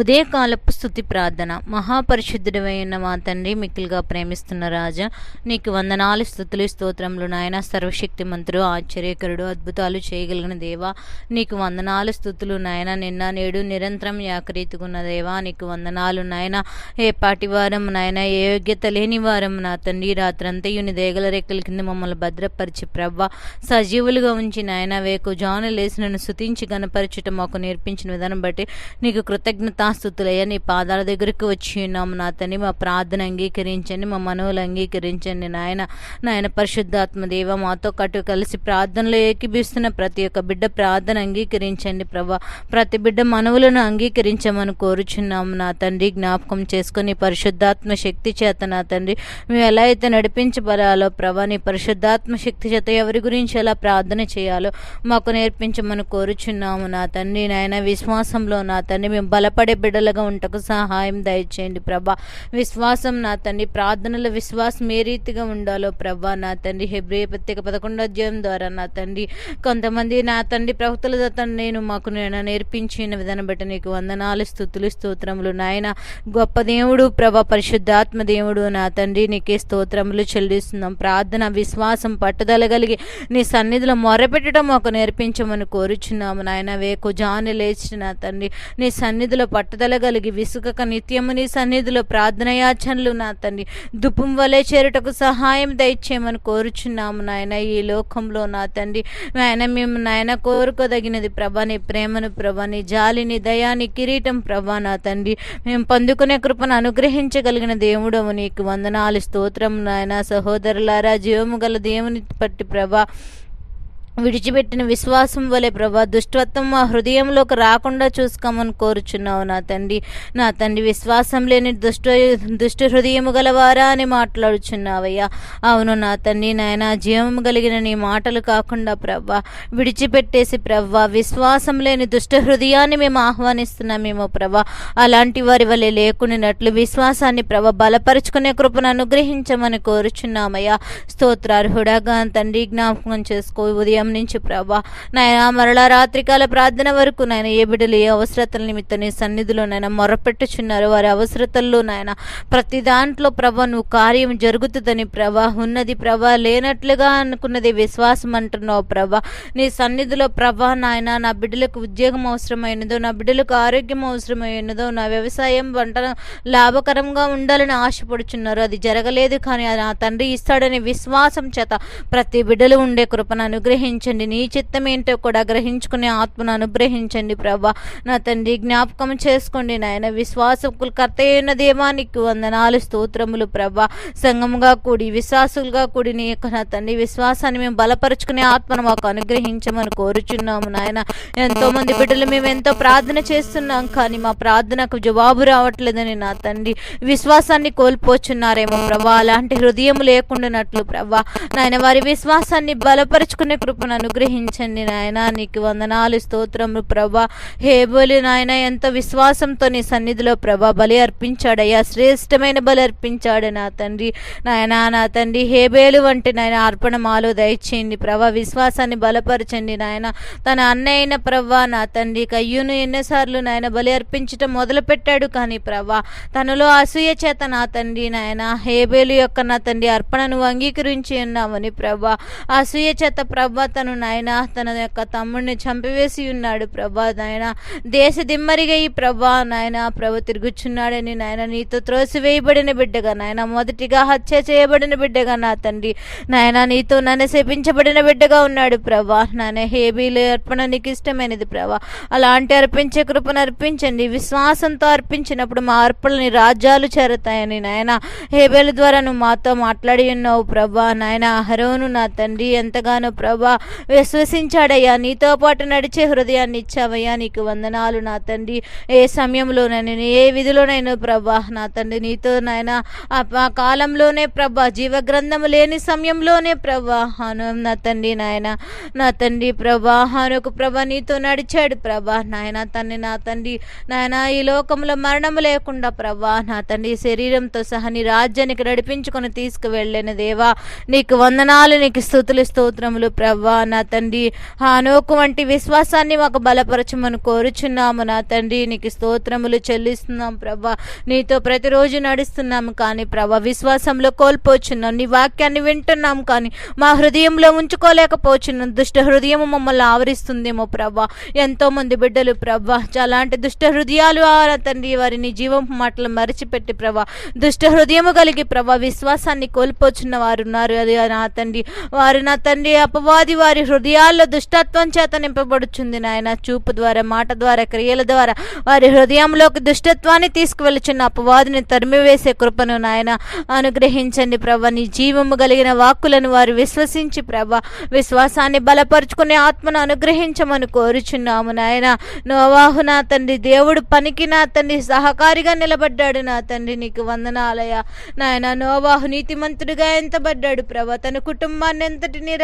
ఉదయకాలపు స్థుతి ప్రార్థన. మహాపరిశుద్ధుడమైన మా తండ్రి మిక్కులుగా ప్రేమిస్తున్న రాజా నీకు వందనాలు స్థుతులు స్తోత్రములు నాయన. సర్వశక్తి మంత్రుడు ఆశ్చర్యకరుడు అద్భుతాలు చేయగలిగిన దేవా నీకు వందనాలు స్థుతులు నాయన. నిన్న నేడు నిరంతరం యాకరీతుకున్న దేవా నీకు వందనాలు నాయన. ఏ పాటి వారం నాయన ఏ యోగ్యత లేని వారం నా తండ్రి. రాత్రంతయు నీ దేగల రెక్కల కింద మమ్మల్ని భద్రపరిచి ప్రవ్వ సజీవులుగా ఉంచి నాయన. వేకు జాను లేసి నన్ను శుతించి గనపరచుట మాకు నేర్పించిన విధానం బట్టి నీకు కృతజ్ఞత కృతజ్ఞతాస్థుతులయ్యా నీ పాదాల దగ్గరికి వచ్చి ఉన్నాము నా తండ్రి మా ప్రార్థన అంగీకరించండి మా మనవులు అంగీకరించండి నాయన. నాయన పరిశుద్ధాత్మ దేవ మాతో కట్టు కలిసి ప్రార్థనలో ఏకీభిస్తున్న ప్రతి ఒక్క బిడ్డ ప్రార్థన అంగీకరించండి ప్రభా. ప్రతి బిడ్డ మనవులను అంగీకరించమని కోరుచున్నాము నా తండ్రి. జ్ఞాపకం చేసుకుని పరిశుద్ధాత్మ శక్తి చేత నా తండ్రి. మేము ఎలా అయితే నడిపించబడాలో ప్రభా నీ పరిశుద్ధాత్మ శక్తి చేత ఎవరి గురించి ఎలా ప్రార్థన చేయాలో మాకు నేర్పించమని కోరుచున్నాము నా తండ్రి. నాయన విశ్వాసంలో నా తండ్రి మేము బలపడే బిడ్డలుగా ఉంటకు సహాయం దయచేయండి ప్రభా. విశ్వాసం నా తండ్రి ప్రార్థనల విశ్వాసం ఏ రీతిగా ఉండాలో ప్రభా నా తండ్రి. హెబ్రి ప్రత్యేక పదకొండో అధ్యాయం ద్వారా నా తండ్రి కొంతమంది నా తండ్రి ప్రవక్తల తండ్రి నేను మాకు నేను నేర్పించిన విధానం బట్టి నీకు వందనాలు స్థుతులు స్తోత్రములు నాయన. గొప్ప దేవుడు ప్రభా పరిశుద్ధాత్మ దేవుడు నా తండ్రి. నీకే స్తోత్రములు చెల్లిస్తున్నాం. ప్రార్థన విశ్వాసం పట్టుదల కలిగి నీ సన్నిధిలో మొరపెట్టడం మాకు నేర్పించమని కోరుచున్నాము నాయన. వేకు జాని లేచిన నా తండ్రి నీ సన్నిధిలో పట్టుదల కలిగి విసుగక నిత్యము నీ సన్నిధిలో ప్రార్థనయాచనలు నా తండ్రి. దుఃఖం వలె చేరుటకు సహాయం దయచేయమని కోరుచున్నాము నాయన ఈ లోకంలో నా తండ్రి. నాయన మేము నాయన కోరుకోదగినది ప్రభా నీ ప్రేమను ప్రభా నీ జాలిని దయాని కిరీటం ప్రభా నా తండ్రి. మేము పొందుకునే కృపను అనుగ్రహించగలిగిన దేవుడము నీకు వందనాలు స్తోత్రం నాయన. సహోదరులారా జీవము గల దేవుని పట్టి ప్రభా విడిచిపెట్టిన విశ్వాసం వలె ప్రభా దుష్టత్వం మా హృదయంలోకి రాకుండా చూసుకోమని కోరుచున్నావు నా తండ్రి. నా తండ్రి విశ్వాసం లేని దుష్ట దుష్ట హృదయము గలవారా అని మాట్లాడుచున్నావయ్యా. అవును నా తండ్రి నాయన జీవం కలిగిన నీ మాటలు కాకుండా ప్రభా విడిచిపెట్టేసి ప్రభా విశ్వాసం లేని దుష్ట హృదయాన్ని మేము ఆహ్వానిస్తున్నామేమో ప్రభా. అలాంటి వారి వలె లేకునినట్లు విశ్వాసాన్ని ప్రభ బలపరుచుకునే కృపను అనుగ్రహించమని కోరుచున్నామయ్యా. స్తోత్రార్హుడగా తండ్రి జ్ఞాపకం చేసుకో. ఉదయం గమనించు ప్రభా. నాయన మరలా రాత్రికాల ప్రార్థన వరకు నాయన ఏ బిడ్డలు ఏ అవసరతల నిమిత్తం నీ సన్నిధిలో నాయన మొరపెట్టుచున్నారు? వారి అవసరతల్లో నాయన ప్రతి దాంట్లో ప్రభా నువ్వు కార్యం జరుగుతుందని ప్రభా ఉన్నది ప్రభా లేనట్లుగా అనుకున్నది విశ్వాసం అంటున్నావు ప్రభా. నీ సన్నిధిలో ప్రభా నాయన నా బిడ్డలకు ఉద్యోగం అవసరమైనదో నా బిడ్డలకు ఆరోగ్యం అవసరమైనదో నా వ్యవసాయం వంట లాభకరంగా ఉండాలని ఆశపడుచున్నారు. అది జరగలేదు కానీ అది నా తండ్రి ఇస్తాడని విశ్వాసం చేత ప్రతి బిడ్డలు ఉండే కృపను అనుగ్రహించండి నీ చిత్తం ఏంటో కూడా గ్రహించుకునే ఆత్మను అనుగ్రహించండి ప్రభా. నా తండ్రి జ్ఞాపకం చేసుకోండి నాయన. విశ్వాసకులు కర్త అయిన దేవానికి వందనాలు స్తోత్రములు ప్రభా. సంగముగా కూడి విశ్వాసులుగా కూడి నీ యొక్క నా తండ్రి విశ్వాసాన్ని మేము బలపరుచుకునే ఆత్మను మాకు అనుగ్రహించమని కోరుచున్నాము నాయన. ఎంతో మంది బిడ్డలు మేము ఎంతో ప్రార్థన చేస్తున్నాం కానీ మా ప్రార్థనకు జవాబు రావట్లేదని నా తండ్రి విశ్వాసాన్ని కోల్పోచున్నారేమో ప్రభా. అలాంటి హృదయం లేకుండానట్లు ప్రభా. నాయన వారి విశ్వాసాన్ని బలపరుచుకునే కృపను అనుగ్రహించండి నాయన. నీకు వందనాలు స్తోత్రము ప్రభా. హేబోలి నాయన ఎంత విశ్వాసంతో నీ సన్నిధిలో ప్రభా బలి అర్పించాడయ్యా. శ్రేష్టమైన బలి అర్పించాడు నా తండ్రి. నాయన నా తండ్రి హేబేలు వంటి నాయన అర్పణ మాలో దయచేయండి ప్రభా. విశ్వాసాన్ని బలపరచండి నాయన. తన అన్నయ్యన ప్రభా నా తండ్రి. కయ్యూను ఎన్నోసార్లు నాయన బలి అర్పించటం మొదలు పెట్టాడు కానీ ప్రభా తనలో అసూయ చేత నా తండ్రి నాయన హేబేలు యొక్క నా తండ్రి అర్పణను అంగీకరించి ఉన్నామని ప్రభా. అసూయ చేత ప్రభా అతను నాయన తన యొక్క తమ్ముడిని చంపివేసి ఉన్నాడు ప్రభా నాయన. దేశ దిమ్మరిగా ఈ ప్రభా నాయన ప్రభు తిరుగుచున్నాడని నాయన నీతో త్రోసివేయబడిన బిడ్డగా నాయన మొదటిగా హత్య చేయబడిన బిడ్డగా నా తండ్రి. నాయన నీతో నన్ను శపించబడిన బిడ్డగా ఉన్నాడు ప్రభా నాయన. హేబీలు అర్పణ నీకు ఇష్టమైనది ప్రభా. అలాంటి అర్పించే కృపను అర్పించండి. విశ్వాసంతో అర్పించినప్పుడు మా అర్పణని రాజ్యాలు చేరతాయని నాయన. హేబేల ద్వారా నువ్వు మాతో మాట్లాడి ఉన్నావు ప్రభా నాయన. హరోను నా తండ్రి ఎంతగానో ప్రభా విశ్వసించాడయ్యా. నీతో పాటు నడిచే హృదయాన్ని ఇచ్చావయ్యా. నీకు వందనాలు నా తండ్రి. ఏ సమయంలోనైనా ఏ విధిలోనైనా ప్రభా నా తండ్రి నీతో నాయన ఆ కాలంలోనే ప్రభా జీవగ్రంథము లేని సమయంలోనే ప్రభా నా తండ్రి నాయన నా తండ్రి ప్రభా హానుకు ప్రభా నీతో నడిచాడు ప్రభా నాయన తండ్రి నా తండ్రి నాయన ఈ లోకంలో మరణము లేకుండా ప్రభా నా తండ్రి శరీరంతో సహా నీ రాజ్యానికి నడిపించుకొని తీసుకువెళ్ళిన దేవా నీకు వందనాలు నీకు స్థుతులు స్తోత్రములు ప్రభా. నా తండ్రి. హానోకు వంటి విశ్వాసాన్ని మాకు బలపరచమని కోరుచున్నాము నా తండ్రి. నీకు స్తోత్రములు చెల్లిస్తున్నాం ప్రభా. నీతో ప్రతిరోజు నడుస్తున్నాము కానీ ప్రభా విశ్వాసంలో కోల్పోచున్నాం. నీ వాక్యాన్ని వింటున్నాం కానీ మా హృదయంలో ఉంచుకోలేకపోచున్నాం. దుష్ట హృదయం మమ్మల్ని ఆవరిస్తుందేమో ప్రభా. ఎంతో మంది బిడ్డలు ప్రభా అలాంటి దుష్ట హృదయాలు ఆ తండ్రి వారిని జీవం మాటలు మరిచిపెట్టి ప్రభా. దుష్ట హృదయము కలిగి ప్రభా విశ్వాసాన్ని కోల్పోచున్న వారు ఉన్నారు. అది నా తండ్రి. వారు నా తండ్రి అపవాది వారి హృదయాల్లో దుష్టత్వం చేత నింపబడుచుంది నాయన. చూపు ద్వారా మాట ద్వారా క్రియల ద్వారా వారి హృదయంలోకి దుష్టత్వాన్ని తీసుకువెళ్ళుచున్న అపవాదిని తరిమివేసే కృపను నాయన అనుగ్రహించండి ప్రభా. నీ జీవము కలిగిన వాక్కులను వారు విశ్వసించి ప్రభా. విశ్వాసాన్ని బలపరుచుకునే ఆత్మను అనుగ్రహించమని కోరుచున్నాము నాయన. నోవాహు నా తండ్రి దేవుడు పనికి నా తండ్రి సహకారిగా నిలబడ్డాడు నా తండ్రి నీకు వందనాలయ. నాయన నోవాహు నీతిమంతుడిగా ఎంతబడ్డాడు ప్రభా. తన కుటుంబాన్ని ఎంతటిని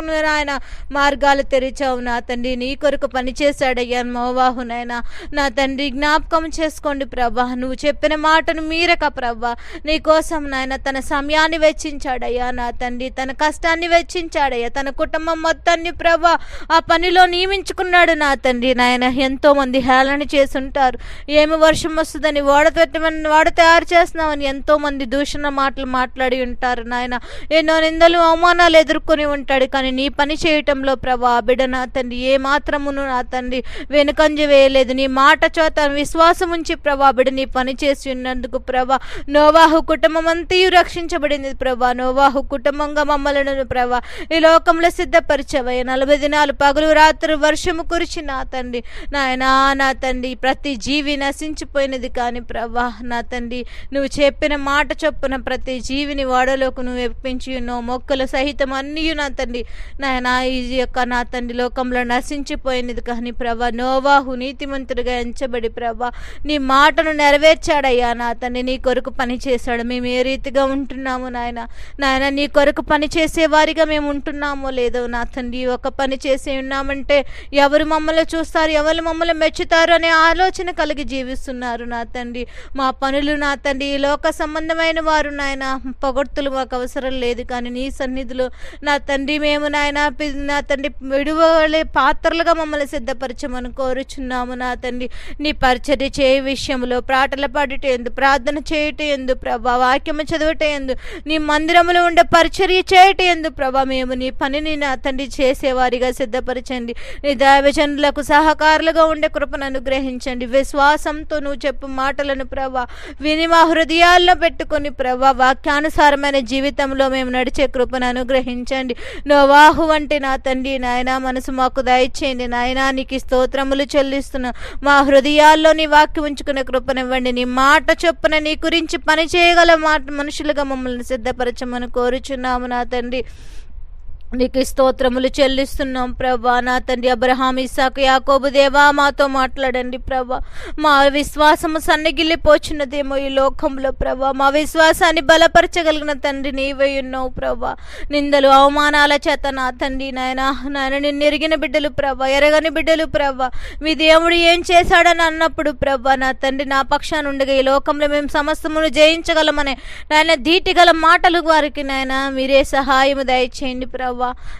రక్షించుకున్నట్టుకు నాయన మార్గాలు తెరిచావు నా తండ్రి. నీ కొరకు పనిచేశాడయ్యా నోవాహు నాయన. నా తండ్రి జ్ఞాపకం చేసుకోండి ప్రభా. నువ్వు చెప్పిన మాటను మీరక ప్రభా. నీ కోసం నాయన తన సమయాన్ని వెచ్చించాడయ్యా నా తండ్రి. తన కష్టాన్ని వెచ్చించాడయ్యా. తన కుటుంబం మొత్తాన్ని ప్రభా ఆ పనిలో నియమించుకున్నాడు నా తండ్రి నాయన. ఎంతో మంది హేళన చేసుంటారు ఏమి వర్షం వస్తుందని వాడ పెట్టమని వాడ తయారు చేస్తున్నామని ఎంతో మంది దూషణ మాటలు మాట్లాడి ఉంటారు నాయన. ఎన్నో నిందలు అవమానాలు ఎదుర్కొని ఉంటాడు కానీ నీ పని చేయటంలో ప్రభా బిడ బిడ్డ నా తండ్రి ఏ మాత్రమును నా తండ్రి వెనుకంజ వేయలేదు. నీ మాట చేత విశ్వాసం ఉంచి ప్రభా బిడ్డ నీ పని చేసి ఉన్నందుకు ప్రభా నోవాహు కుటుంబం అంతయు రక్షించబడింది ప్రభా నోవాహు కుటుంబంగా మమ్మలను ప్రభా ఈ లోకంలో సిద్ధపరిచవయ్య నలభై దినాలు పగలు రాత్రి వర్షము కురిచి నా తండ్రి నాయనా నా తండ్రి ప్రతి జీవి నశించిపోయినది కానీ ప్రభా నా తండ్రి నువ్వు చెప్పిన మాట చొప్పున ప్రతి జీవిని వాడలోకి నువ్వు ఎప్పించి ఉన్నావు మొక్కలు సహితం అన్నీ నా తండ్రి నాయన ఈ యొక్క నా తండ్రి లోకంలో నశించిపోయినది కానీ ప్రభా నోవాహు నీతిమంతుడిగా ఎంచబడి ప్రభా నీ మాటను నెరవేర్చాడయ్యా నా తండ్రి నీ కొరకు పని చేశాడు. మేము ఏ రీతిగా ఉంటున్నాము నాయన? నాయన నీ కొరకు పని చేసేవారిగా మేము ఉంటున్నామో లేదో నా తండ్రి ఒక పని చేసి ఉన్నామంటే ఎవరు మమ్మల్ని చూస్తారు? ఎవరు మమ్మల్ని మెచ్చుతారు అనే ఆలోచన కలిగి జీవిస్తున్నారు నా తండ్రి. మా పనులు నా తండ్రి ఈ లోక సంబంధమైన వారు నాయన పొగడ్తులు మాకు అవసరం లేదు కానీ నీ సన్నిధిలో నా తండ్రి మేము నాయన నా తండ్రి విడువలే పాత్రలుగా మమ్మల్ని సిద్ధపరచమని కోరుచున్నాము నా తండ్రి. నీ పరిచర్య చేయ విషయంలో ప్రాటలు పాడుట ఎందు ప్రార్థన చేయట ఎందు ప్రభా వాక్యము చదువుట ఎందు నీ మందిరములో ఉండే పరిచర్య చేయట ఎందు ప్రభా మేము నీ పనిని నా తండ్రి చేసేవారిగా సిద్ధపరచండి. నీ దైవజనులకు సహకారులుగా ఉండే కృపను అనుగ్రహించండి. విశ్వాసంతో నువ్వు చెప్పు మాటలను ప్రభా విని మా హృదయాల్లో పెట్టుకొని ప్రభా వాక్యానుసారమైన జీవితంలో మేము నడిచే కృపను అనుగ్రహించండి. నోవాహు వంటి నా తండ్రి నాయన మనసు మాకు దయచేయండి. నాయన నీకు స్తోత్రములు చెల్లిస్తున్నా మా హృదయాల్లో నీ వాక్యం ఉంచుకునే కృపనివ్వండి. నీ మాట చొప్పున నీ గురించి పని చేయగల మాట మనుషులుగా మమ్మల్ని సిద్ధపరచమని కోరుచున్నాము నా తండ్రి. నీకు స్తోత్రములు చెల్లిస్తున్నాం ప్రభా. నా తండ్రి అబ్రహాం ఇసాకు యాకోబు దేవా మాతో మాట్లాడండి ప్రభా. మా విశ్వాసము సన్నగిల్లిపోచినదేమో ఈ లోకంలో ప్రభా. మా విశ్వాసాన్ని బలపరచగలిగిన తండ్రి నీవై ఉన్నావు ప్రభా. నిందలు అవమానాల చేత నా తండ్రి నాయన నాయన నిన్ను ఎరిగిన బిడ్డలు ప్రభా ఎరగని బిడ్డలు ప్రభా. మీ దేవుడు ఏం చేశాడని అన్నప్పుడు ప్రభా నా తండ్రి నా పక్షాన ఉండగా ఈ లోకంలో మేము సమస్తమును జయించగలమనే నాయన ధీటిగల మాటలు వారికి నాయన మీరే సహాయము దయచేయండి ప్రభా.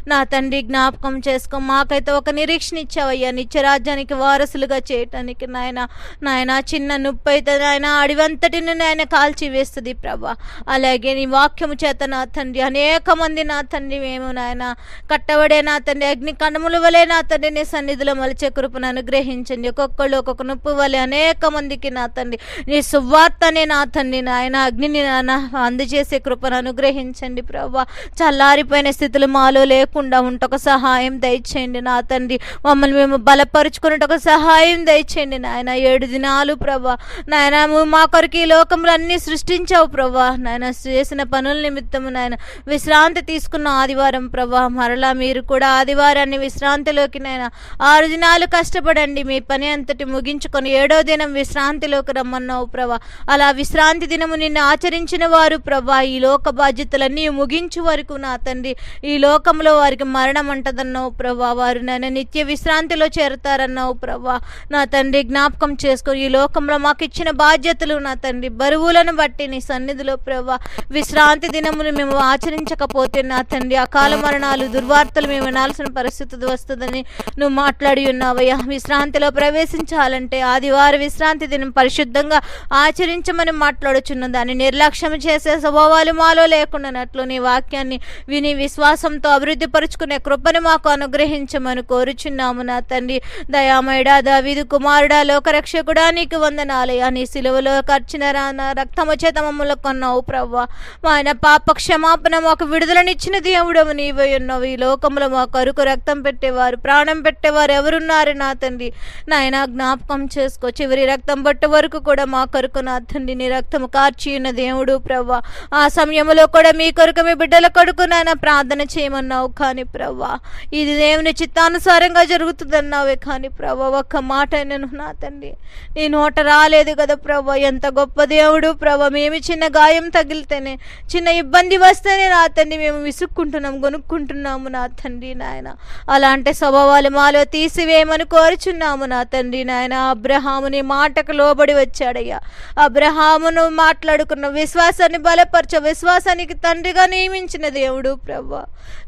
నా తండ్రి జ్ఞాపకం చేసుకో. మాకైతే ఒక నిరీక్షణ ఇచ్చావయ్యా. నిత్యరాజ్యానికి వారసులుగా చేయటానికి నాయన నాయన చిన్న నొప్పి అయితే నాయన అడివంతటిని నాయన కాల్చి వేస్తుంది ప్రభా. అలాగే నీ వాక్యము చేత నా తండ్రి అనేక మంది నా తండ్రి మేము నాయన. కట్టబడే నా తండ్రి అగ్ని కణముల వలె నా తండ్రి నీ సన్నిధిలో మలిచే కృపను అనుగ్రహించండి. ఒక్కొక్కళ్ళు ఒక్కొక్క నొప్పి వలె అనేక మందికి నా తండ్రి నీ సువార్తనే నా తండ్రి నాయన. అగ్నిని నాన్న అందజేసే కృపను అనుగ్రహించండి ప్రభా. చల్లారిపోయిన స్థితులు మాలో లేకుండా ఉంటొక సహాయం దయచేయండి నా తండ్రి. మమ్మల్ని మేము బలపరుచుకున్నట్టు సహాయం దయచేయండి నాయన. ఏడు దినాలు ప్రభా. నాయన మా కొరకు ఈ లోకంలో అన్ని సృష్టించావు ప్రభా. నాయన చేసిన పనుల నిమిత్తం నాయన విశ్రాంతి తీసుకున్న ఆదివారం ప్రభా. మరలా మీరు కూడా ఆదివారాన్ని విశ్రాంతిలోకి నాయన ఆరు దినాలు కష్టపడండి. మీ పని అంతటి ముగించుకొని ఏడో దినం విశ్రాంతిలోకి రమ్మన్నావు ప్రభా. అలా విశ్రాంతి దినము నిన్ను ఆచరించిన వారు ప్రభా. ఈ లోక బాధ్యతలన్నీ ముగించు వరకు నా తండ్రి. ఈ లోక లోకంలో వారికి మరణం అంటదన్నావు ప్రభా. వారు నన్ను నిత్య విశ్రాంతిలో చేరుతారన్నావు ప్రభా. నా తండ్రి జ్ఞాపకం చేసుకొని ఈ లోకంలో మాకు ఇచ్చిన బాధ్యతలు నా తండ్రి. బరువులను బట్టి నీ సన్నిధిలో ప్రభా. విశ్రాంతి దినములు మేము ఆచరించకపోతే నా తండ్రి అకాల మరణాలు దుర్వార్తలు మేము వినాల్సిన పరిస్థితి వస్తుందని నువ్వు మాట్లాడి ఉన్నావయ్యా. విశ్రాంతిలో ప్రవేశించాలంటే ఆదివారం విశ్రాంతి దినం పరిశుద్ధంగా ఆచరించమని మాట్లాడుచున్న దాన్ని నిర్లక్ష్యం చేసే స్వభావాలు మాలో లేకుండానట్లు నీ వాక్యాన్ని విని విశ్వాసంతో అభివృద్ధి పరుచుకునే కృపను మాకు అనుగ్రహించమని కోరుచున్నాము నా తండ్రి. దయామయడా దావీదు కుమారుడా లోకరక్షకుడా నీకు వందనాలయ్యా నీ సిలువలో ఖర్చిన రాన రక్తము చేత మమ్మల్ని కొన్నావు ప్రవ్వా. మా ఆయన పాప క్షమాపణ మాకు విడుదలనిచ్చిన దేవుడవు నీవై ఉన్నావు. ఈ లోకంలో మా కరుకు రక్తం పెట్టేవారు ప్రాణం పెట్టేవారు ఎవరున్నారు నా తండ్రి? నాయన జ్ఞాపకం చేసుకో. చివరి రక్తం పట్టు వరకు కూడా మా కొరకు నా తండ్రి. నీ రక్తము కార్చి ఉన్న దేవుడు ప్రవ్వా. ఆ సమయంలో కూడా మీ కొరకు మీ బిడ్డల కొడుకు నాయన ప్రార్థన అన్నావు కానీ ప్రవ్వా ఇది దేవుని చిత్తానుసారంగా జరుగుతుందన్నావే కానీ ప్రవ్వా ఒక్క మాట నేను నా తండ్రి నీ నోట రాలేదు కదా ప్రవ్వా ఎంత గొప్ప దేవుడు ప్రభా మేము చిన్న గాయం తగిలితేనే చిన్న ఇబ్బంది వస్తేనే నా తండ్రి మేము విసుక్కుంటున్నాం కొనుక్కుంటున్నాము నా తండ్రి నాయన. అలాంటి స్వభావాలు మాలో తీసివేయమని కోరుచున్నాము నా తండ్రి నాయన. అబ్రహాముని మాటకు లోబడి వచ్చాడయ్యా. అబ్రహామును మాట్లాడుకున్న విశ్వాసాన్ని బలపరచ విశ్వాసానికి తండ్రిగా నియమించిన దేవుడు ప్రభా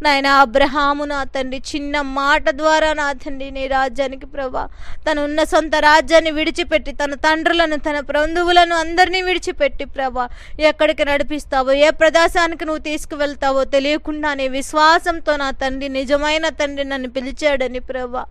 నాయన అబ్రహాము నా తండ్రి చిన్న మాట ద్వారా నా తండ్రి నీ రాజ్యానికి ప్రభా. తను ఉన్న సొంత రాజ్యాన్ని విడిచిపెట్టి తన తండ్రులను తన బంధువులను అందరినీ విడిచిపెట్టి ప్రభా. ఎక్కడికి నడిపిస్తావో ఏ ప్రదేశానికి నువ్వు తీసుకువెళ్తావో తెలియకుండానే విశ్వాసంతో నా తండ్రి నిజమైన తండ్రి నన్ను పిలిచాడని ప్రభా.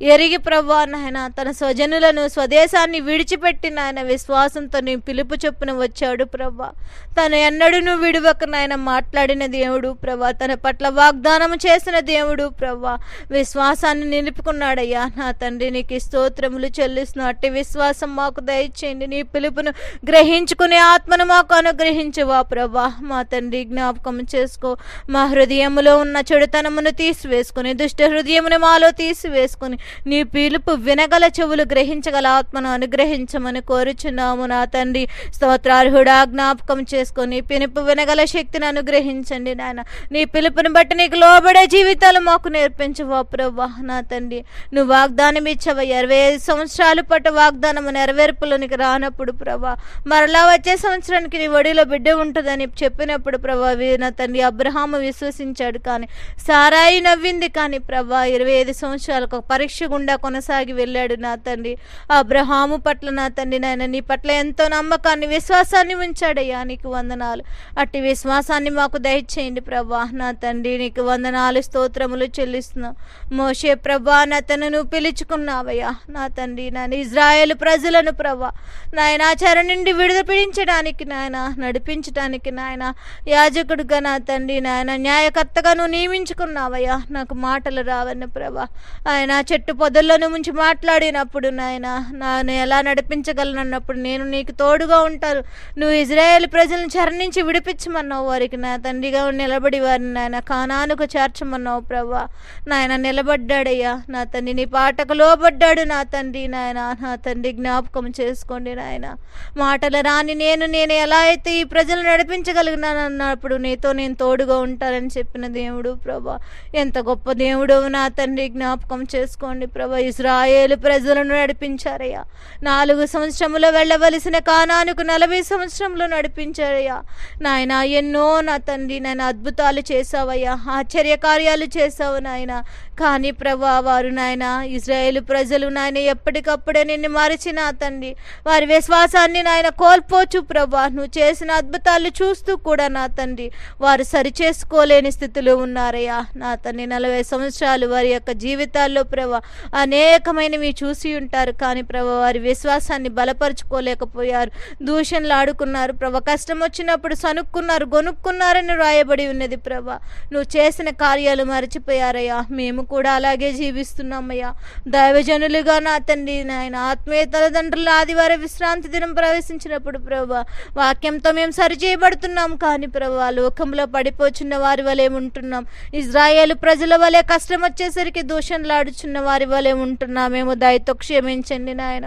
ఎరిగి ప్రభా నాయన తన స్వజనులను స్వదేశాన్ని విడిచిపెట్టిన ఆయన విశ్వాసంతో నీ పిలుపు చొప్పున వచ్చాడు ప్రభా. తను ఎన్నడూ విడువక నాయన మాట్లాడిన దేవుడు ప్రభా. తన పట్ల వాగ్దానం చేసిన దేవుడు ప్రభా. విశ్వాసాన్ని నిలుపుకున్నాడయ్యా నా తండ్రి నీకు స్తోత్రములు చెల్లిస్తున్న అట్టి విశ్వాసం మాకు దయచేయండి. నీ పిలుపును గ్రహించుకునే ఆత్మను మాకు అనుగ్రహించవా ప్రభా. మా తండ్రి జ్ఞాపకం చేసుకో. మా హృదయములో ఉన్న చెడుతనమును తీసివేసుకుని దుష్ట హృదయమును మాలో తీసివేసుకుని నీ పిలుపు వినగల చెవులు గ్రహించగల ఆత్మను అనుగ్రహించమని కోరుచున్నాము నా తండ్రి. స్తోత్రార్హుడా జ్ఞాపకం చేసుకొని పిలుపు వినగల శక్తిని అనుగ్రహించండి నాయన. నీ పిలుపుని బట్టి నీకు లోబడే జీవితాలు మాకు నేర్పించవా ప్రభా నా తండ్రి. నువ్వు వాగ్దానం ఇచ్చావా? ఇరవై ఐదు సంవత్సరాలు పట్టు వాగ్దానం నెరవేర్పులోనికి రానప్పుడు ప్రభా మరలా వచ్చే సంవత్సరానికి నీ ఒడిలో బిడ్డ ఉంటుందని చెప్పినప్పుడు ప్రభా నా తండ్రి అబ్రహాము విశ్వసించాడు కానీ సారాయి నవ్వింది కానీ ప్రభా ఇరవై ఐదు సంవత్సరాలకు ఒక పరీక్ష గుండా కొనసాగి వెళ్ళాడు నా తండ్రి. అబ్రహాము పట్ల నా తండ్రి నాయన నీ పట్ల ఎంతో నమ్మకాన్ని విశ్వాసాన్ని ఉంచాడయ్యా నీకు వందనాలు. అట్టి విశ్వాసాన్ని మాకు దయచేయండి ప్రభా నా తండ్రి నీకు వందనాలు స్తోత్రములు చెల్లిస్తున్నాం. మోషే ప్రభా నా తను నువ్వు పిలుచుకున్నావయ్యా నా తండ్రి నాయన ఇజ్రాయేల్ ప్రజలను ప్రభా. నాయన చర నుండి విడుదపించడానికి నాయన నడిపించడానికి నాయన యాజకుడిగా నా తండ్రి నాయన న్యాయకర్తగా నువ్వు నియమించుకున్నావయ్యా నాకు మాటలు రావన్న ప్రభా. ఆయన చెట్టు పొదల్లోను ముంచి మాట్లాడినప్పుడు నాయన నాను ఎలా నడిపించగలనన్నప్పుడు నేను నీకు తోడుగా ఉంటాను. నువ్వు ఇజ్రాయేల్ ప్రజలను చరణించి విడిపించమన్నావు. వారికి నా తండ్రిగా నిలబడి వారిని నాయన కానానుకు చేర్చమన్నావు ప్రభా నాయన నిలబడ్డాడయ్యా. నా తండ్రి నీ పాటకు లోబడ్డాడు నా తండ్రి నాయన. నా తండ్రి జ్ఞాపకం చేసుకోండి నాయన. మాటలు రాని నేను నేను ఎలా అయితే ఈ ప్రజలు నడిపించగలిగినాను అన్నప్పుడు నీతో నేను తోడుగా ఉంటానని చెప్పిన దేవుడు ప్రభా ఎంత గొప్ప దేవుడు నా తండ్రి జ్ఞాపకం చేసుకోండి. ప్రభా. ఇజ్రాయేలు ప్రజలను నడిపించారయ్యా. నాలుగు సంవత్సరములో వెళ్ళవలసిన కానానుకు నలభై సంవత్సరంలో నడిపించారయ్యా. నాయన ఎన్నో నా తండ్రి నాయన అద్భుతాలు చేసావయ్యా ఆశ్చర్య కార్యాలు చేసావు నాయన. కానీ ప్రభా వారు నాయన ఇజ్రాయేల్ ప్రజలు నాయన ఎప్పటికప్పుడే నిన్ను మరిచిన నా తండ్రి. వారి విశ్వాసాన్ని నాయన కోల్పోచు ప్రభా. నువ్వు చేసిన అద్భుతాలు చూస్తూ కూడా నా తండ్రి. వారు సరిచేసుకోలేని స్థితిలో ఉన్నారయ్యా. నా తండ్రి నలభై సంవత్సరాలు వారి యొక్క జీవితాల్లో ప్రభా అనేకమైనవి చూసి ఉంటారు. కానీ ప్రభా వారి విశ్వాసాన్ని బలపరుచుకోలేకపోయారు. దూషణలు ఆడుకున్నారు ప్రభా. కష్టం వచ్చినప్పుడు సనుక్కున్నారు గొనుక్కున్నారని రాయబడి ఉన్నది ప్రభా. నువ్వు చేసిన కార్యాలు మర్చిపోయారయ్యా. మేము కూడా అలాగే జీవిస్తున్నామయ్యా. దైవజనులుగా నా తండ్రి నాయన ఆత్మీయ తల్లిదండ్రులు ఆదివారం విశ్రాంతి దినం ప్రవేశించినప్పుడు ప్రభు వాక్యంతో మేము సరిచేయబడుతున్నాం కానీ ప్రభా లోకంలో పడిపోచున్న వారి వలె ఉంటున్నాం. ఇజ్రాయేల్ ప్రజల వలె కష్టం వచ్చేసరికి దూషణలాడుచున్న వారి వలె ఉంటున్నామేమో దయతో క్షమించండి నాయన.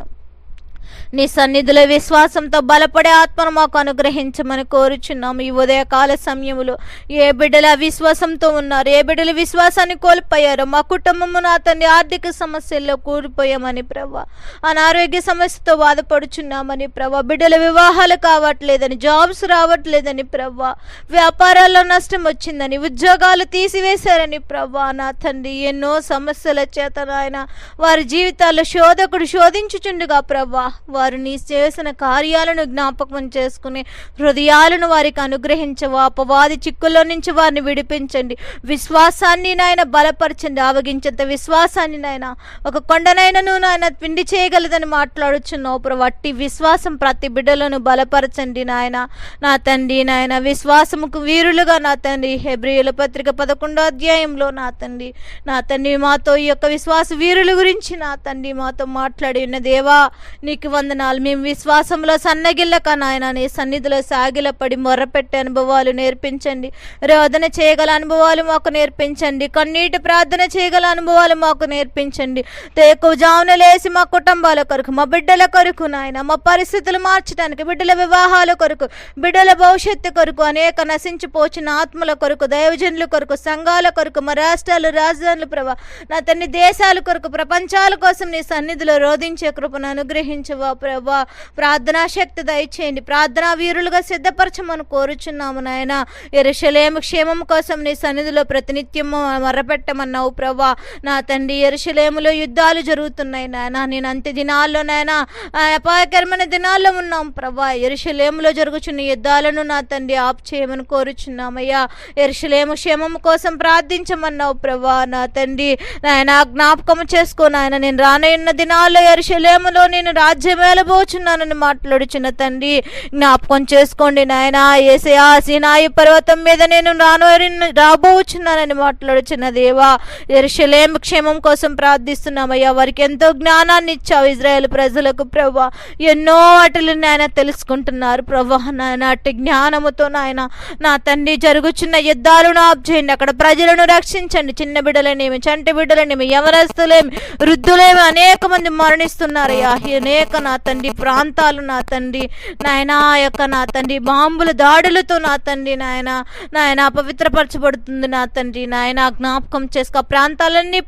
నీ సన్నిధిలో విశ్వాసంతో బలపడే ఆత్మను మాకు అనుగ్రహించమని కోరుచున్నాము. ఈ ఉదయకాల సమయంలో ఏ బిడ్డలు అవిశ్వాసంతో ఉన్నారు ఏ బిడ్డలు విశ్వాసాన్ని కోల్పోయారో మా కుటుంబము నా తండ్రి ఆర్థిక సమస్యల్లో కూలిపోయామని ప్రభా అనారోగ్య సమస్యతో బాధపడుచున్నామని ప్రభా బిడ్డల వివాహాలు కావట్లేదని జాబ్స్ రావట్లేదని ప్రభా వ్యాపారాల్లో నష్టం వచ్చిందని ఉద్యోగాలు తీసివేశారని ప్రభా నా తండ్రి ఎన్నో సమస్యల చేత నాయన వారి జీవితాల్లో శోధకుడు శోధించుచుండుగా ప్రభా వారు నీ చేసిన కార్యాలను జ్ఞాపకం చేసుకుని హృదయాలను వారికి అనుగ్రహించవా. అపవాది చిక్కుల్లో నుంచి వారిని విడిపించండి. విశ్వాసాన్ని నాయన బలపరచండి. ఆవగించేంత విశ్వాసాన్ని నాయన ఒక కొండనైనను నాయన పిండి చేయగలదని మాట్లాడుచున్నావు. ప్రవట్టి విశ్వాసం ప్రతి బిడ్డలను బలపరచండి నాయన. నా తండ్రి నాయన విశ్వాసముకు వీరులుగా నా తండ్రి. హెబ్రియుల పత్రిక పదకొండో అధ్యాయంలో నా తండ్రి నా తండ్రి మాతో ఈ యొక్క విశ్వాస వీరుల గురించి నా తండ్రి మాతో మాట్లాడి ఉన్న దేవా నీకు వందనాలు. మేము విశ్వాసంలో సన్నగిల్లక నాయన నీ సన్నిధిలో సాగిలపడి మొర్రపెట్టే అనుభవాలు నేర్పించండి. రోదన చేయగల అనుభవాలు మాకు నేర్పించండి. కన్నీటి ప్రార్థన చేయగల అనుభవాలు మాకు నేర్పించండి. ఎక్కువ జామున లేసి మా కుటుంబాల కొరకు మా బిడ్డల కొరకు నాయన మా పరిస్థితులు మార్చడానికి బిడ్డల వివాహాల కొరకు బిడ్డల భవిష్యత్తు కొరకు అనేక నశించిపోచిన ఆత్మల కొరకు దైవజనుల కొరకు సంఘాల కొరకు మా రాష్ట్రాలు రాజధానులు ప్రభా నా తన్ని దేశాల కొరకు ప్రపంచాల కోసం నీ సన్నిధిలో రోధించే కృపను అనుగ్రహించవా ప్రభా. ప్రార్థనా శక్తి దయచేయండి. ప్రార్థనా వీరులుగా సిద్ధపరచమని కోరుచున్నాము నాయన. ఎరుషలేము క్షేమం కోసం నీ సన్నిధిలో ప్రతినిత్యము మర్రపెట్టమన్నావు ప్రభా. నా తండ్రి ఎరుషలేములో యుద్ధాలు జరుగుతున్నాయి నాయన. నేను అంత్య దినాల్లో నాయన అపాయకరమైన దినాల్లో ఉన్నాం ప్రభా. ఎరుషలేములో జరుగుచున్న యుద్ధాలను నా తండ్రి ఆప్ చేయమని కోరుచున్నామయ్యా. ఎరుషలేము క్షేమం కోసం ప్రార్థించమన్నావు ప్రభా. నా తండ్రి నాయన జ్ఞాపకం చేసుకో నాయన. నేను రానయ్యున్న దినాల్లో ఎరుషలేములో నేను రాజ్యం వేలబోచున్నానని మాట్లాడుచున్న తండ్రి. జ్ఞాపకం చేసుకోండి నాయన ఏసయా సినాయి పర్వతం మీద నేను రాను రాబోచున్నానని మాట్లాడుచున్న దేవా. ఎరుషలేం క్షేమం కోసం ప్రార్థిస్తున్నామయ్యా. వారికి ఎంతో జ్ఞానాన్ని ఇచ్చావు ఇజ్రాయెల్ ప్రజలకు ప్రభా ఎన్నో వాటిని నాయన తెలుసుకుంటున్నారు ప్రభా నాయన అట్టి జ్ఞానముతో నాయన నా తండ్రి జరుగుచున్న యుద్ధాలను ఆప్చేయండి. అక్కడ ప్రజలను రక్షించండి. చిన్న బిడ్డలనేమి చంటి బిడ్డలనేమి యవనస్తులేమి వృద్ధులేమి అనేక మంది మరణిస్తున్నారయ్యా అనేక నా తండ్రి ప్రాంతాలు నా తండ్రి నాయన ఆ యొక్క నా తండ్రి బాంబుల దాడులతో నా తండ్రి నాయన నాయన అపవిత్రపరచబడుతుంది నా తండ్రి నాయన జ్ఞాపకం చేసుకు. ఆ ప్రాంతాలన్నీ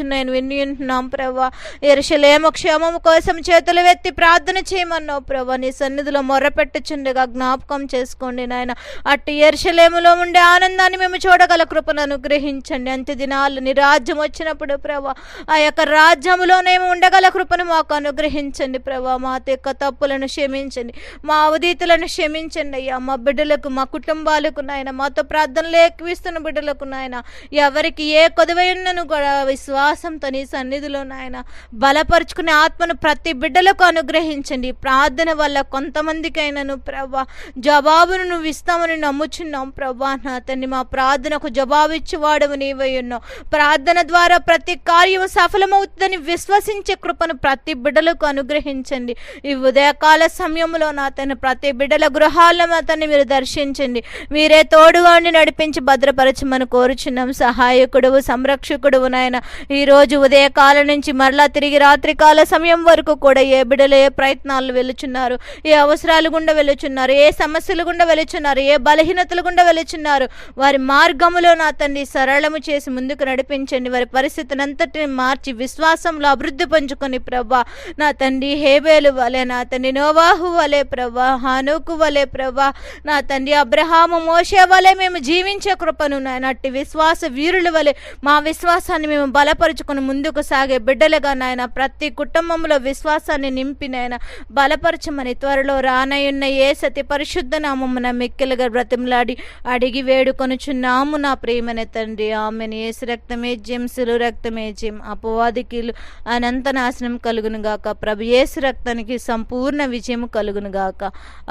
నేను విని ఉంటున్నాం ప్రభా. ఎరుషలేమ క్షేమం కోసం చేతులు ఎత్తి ప్రార్థన చేయమన్నావు ప్రభా. నీ సన్నిధిలో మొర్రపెట్టుచుండగా జ్ఞాపకం చేసుకోండి నాయన. అట్టి ఎరుషలేములో ఉండే ఆనందాన్ని మేము చూడగల కృపను అనుగ్రహించండి. అంత్య దినాలు నీ రాజ్యం వచ్చినప్పుడు ప్రభా ఆ యొక్క రాజ్యములోనే ఉండగల కృపను మాకు అనుగ్రహించండి. ప్రభా మా యొక్క తప్పులను క్షమించండి. మా అవధీతులను క్షమించండి అయ్యా. మా బిడ్డలకు మా కుటుంబాలకు నాయన మాతో ప్రార్థనలు ఎక్కువిస్తున్న బిడ్డలకు నాయన ఎవరికి ఏ కొదవైనను కూడా విశ్వాసంతో నీ సన్నిధిలో నాయన బలపరుచుకునే ఆత్మను ప్రతి బిడ్డలకు అనుగ్రహించండి. ప్రార్థన వల్ల కొంతమందికైనాను ప్రభా జవాబును నువ్వు ఇస్తామని నమ్ముచున్నాం ప్రభా నా తండ్రి మా ప్రార్థనకు జవాబు ఇచ్చేవాడవు నీవై ఉన్నావు. ప్రార్థన ద్వారా ప్రతి కార్యం సఫలమవుతుందని విశ్వసించే కృపను ప్రతి బిడ్డలకు అనుగ్రహించండి. ఈ ఉదయకాల సమయంలో నా ప్రతి బిడ్డల గృహాల్లో అతన్ని మీరు దర్శించండి. మీరే తోడువాడిని నడిపించి భద్రపరచమని కోరుచున్నాం. సహాయకుడువు సంరక్షకుడు నాయన ఈ రోజు ఉదయకాలం నుంచి మరలా తిరిగి రాత్రికాల సమయం వరకు కూడా ఏ బిడ్డలు ఏ ప్రయత్నాలు వెలుచున్నారు? ఏ అవసరాలు గుండా వెళుచున్నారు ఏ సమస్యలు గుండా వెలుచున్నారు? ఏ బలహీనతలు గుండా వెలుచున్నారు? వారి మార్గములో నా తండ్రి సరళము చేసి ముందుకు నడిపించండి. వారి పరిస్థితిని అంతటిని మార్చి విశ్వాసంలో అభివృద్ధి పంచుకొని ప్రభా నా తండ్రి తండ్రి హేబేలు వలె నా తండ్రి నోవాహు వలె ప్రభా హానుకు వలె ప్రభా నా తండ్రి అబ్రహాము మోషే వలె మేము జీవించే కృపను నాయనట్టి విశ్వాస వీరుల వలె మా విశ్వాసాన్ని మేము బలపరుచుకుని ముందుకు సాగే బిడ్డలుగా నాయన ప్రతి కుటుంబంలో విశ్వాసాన్ని నింపి నాయన బలపరచమని త్వరలో రానయున్న ఏ సతి పరిశుద్ధ నామమున మిక్కిలుగా బ్రతిమలాడి అడిగి వేడుకొనుచున్నాము నా ప్రేమనే తండ్రి. ఆమెను. ఏసు రక్తమే జింసులు రక్తమే జిమ్. అపవాదికిలు అనంత నాశనం కలుగును గాక ప్రభు యేసు రక్తానికి సంపూర్ణ విజయం కలుగును గాక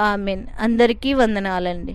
ఆమెన్. అందరికీ వందనాలండి.